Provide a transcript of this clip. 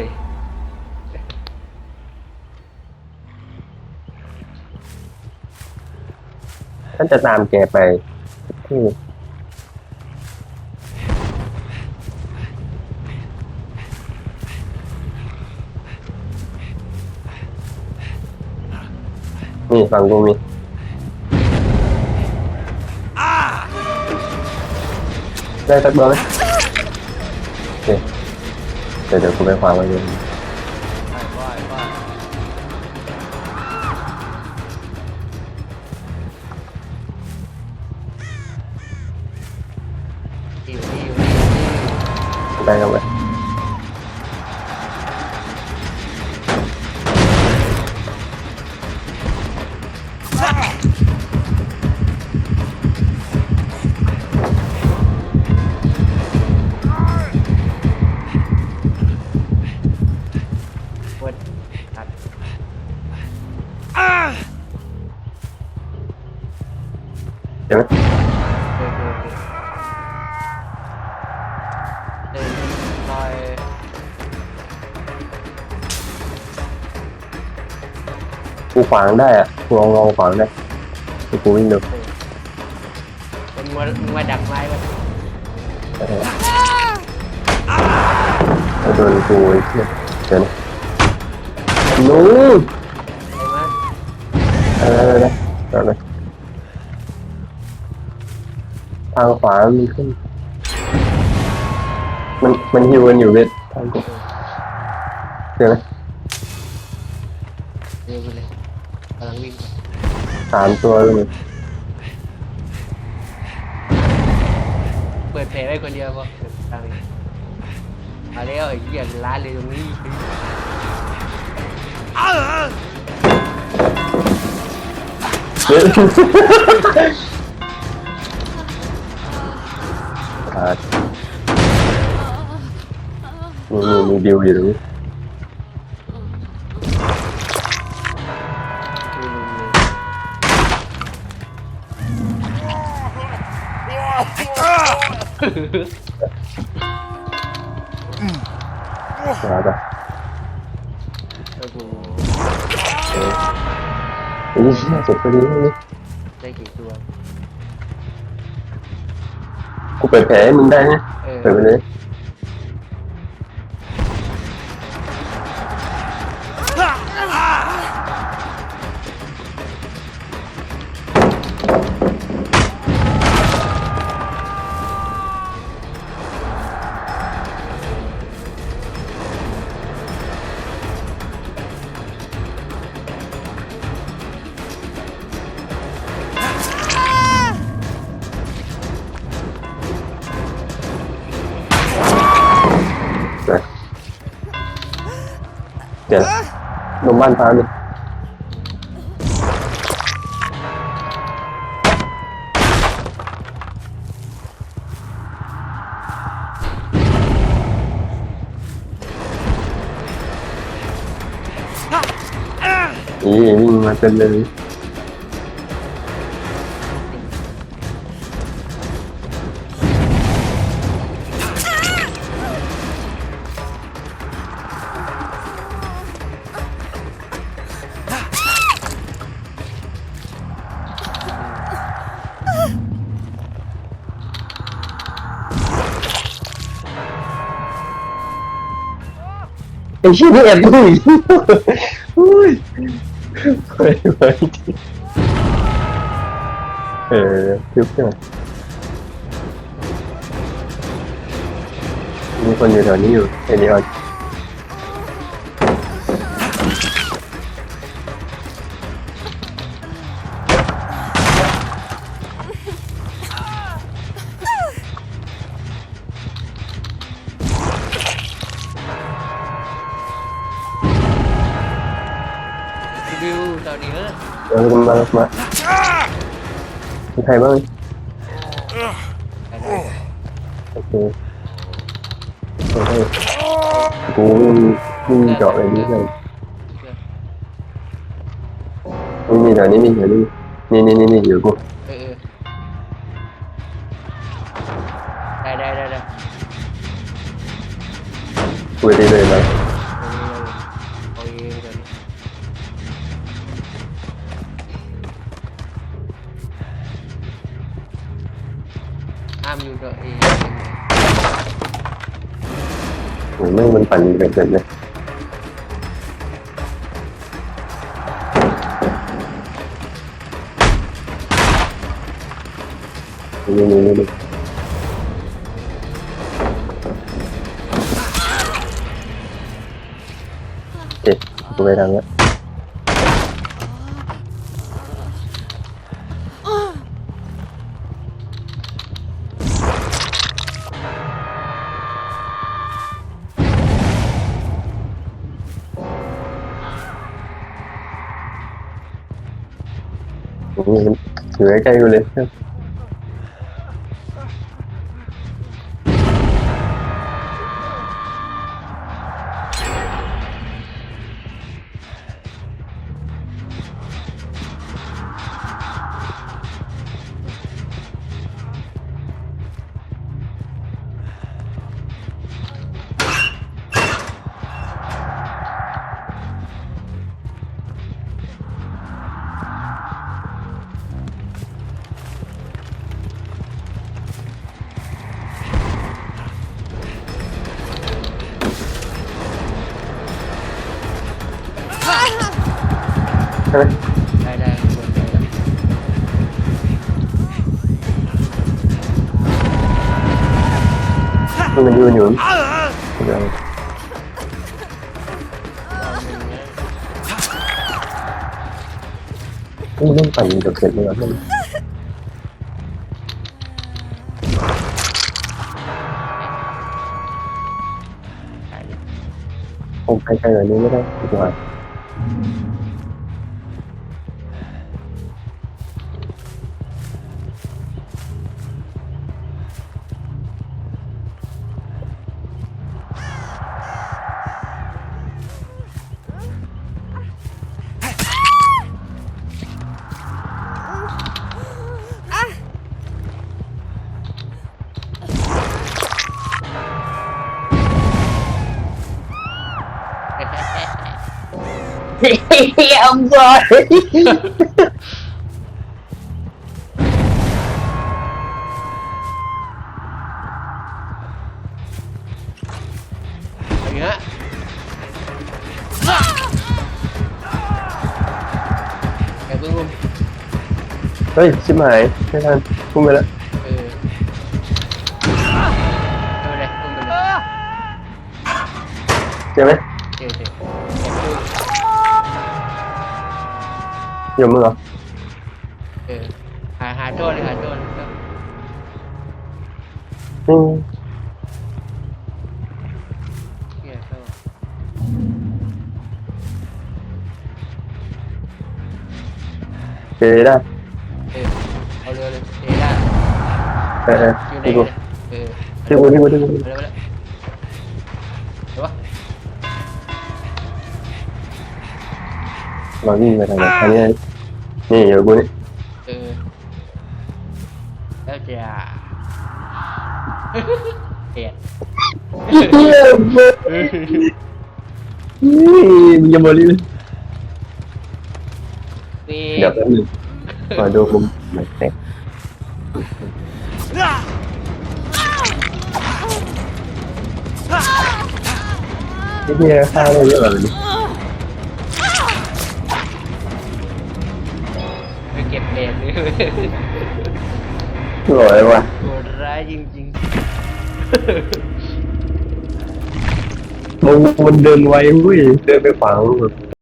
ว้ยฉันจะตามแกไปที่นี่ฝั่งกูมีได้สักตัวไหมโอเค เดี๋ยวเดี๋ยวกูไปขวางไว้เลยไปไปไปอยู่นี่อยู่นี่อยู่นี่ไปกันไป กูขวางได้อะกูลองลองขวางได้กูกูวิ่งดูเป็นมัวมัวดักไม้ไว้เออแล้วโดนกูไอ้เหี้ยเดี๋ยวนะนู้ไอ้มันเออนะเดี๋ยวนะทางขวามันขึ้น มันมันฮิวกันอยู่เวททางกูเดี๋ยวนะ เร็วไปเลย กำลังวิ่งไปสามตัวเลยเปิดแผลไว้คนเดียวพอทางนี้เอาแล้วไอ้เหี้ยร้านเลยตรงนี้เฮ้ยขาดมีมีมีดิวอยู่ตรงนี้ มาจ้ะโอ้โหเออไอ้เหี้ยเสร็จพอดีนี่ได้กี่ตัว กูเปิดแผลให้มึงได้นะเออ เปิดไปเลย เดี๋ยวลงบ้าน เต็มเลยไอชี้ยนี่แอบดูอีกอุ้ยไปไปเออทึบใช่ไหมมีคนอยู่แถวนี้อยู่ไอ้นี่ออน เออมามามีใครบ้างไปไหนโอเคโอเคกูวิ่งวิ่งเจาะอะไรนี่เลยนี่นี่แถวนี้นี่แถวนี้นี่นี่นี่นี่อยู่กูเออเออได้ได้ได้ได้กูไปได้เลยมา โอ้แม่งมันปั่นเกินเลยนี่นี่นี่นี่เอ๊ะกูไปทางเนี้ อยู่ใกล้ๆกูเลย ใช่ไหมได้ได้เปิดเพลงแล้วมันยืนอยู่เดี๋ยวมันต้องปั่นจนเสร็จเลยมันถ่ายดิคงไปไกลกว่านี้ไม่ได้ดีกว่า I'm sorry อย่างเงี้ยแกเพิ่งอุ้มเฮ้ย อยู่มึงเหรอเออหาหาโจ้เลยหาโจ้เลยโจ้อืมเหี้ยโจ้เจอได้เออเอาเรือเลยเอได้เออเอออยู่ไหนที่กูเนี่ยเออที่กูที่กูที่กูมาแล้วมาแล้วเดี๋ยววะเราวิ่งไปทางไหนทางนี้ นี่อยู่กูนี่เออแล้วจะเอ็ดเฮียเว้ยมึงอย่ามาลีนี่เดี๋ยวแป๊บนึงมาดูมุมหน่อยเตะที่นี่ฆ่าได้เยอะแบบ สวยว่ะโหดร้ายจริงมึงมันเดินไวเว้ยเดินไปขวางแบบ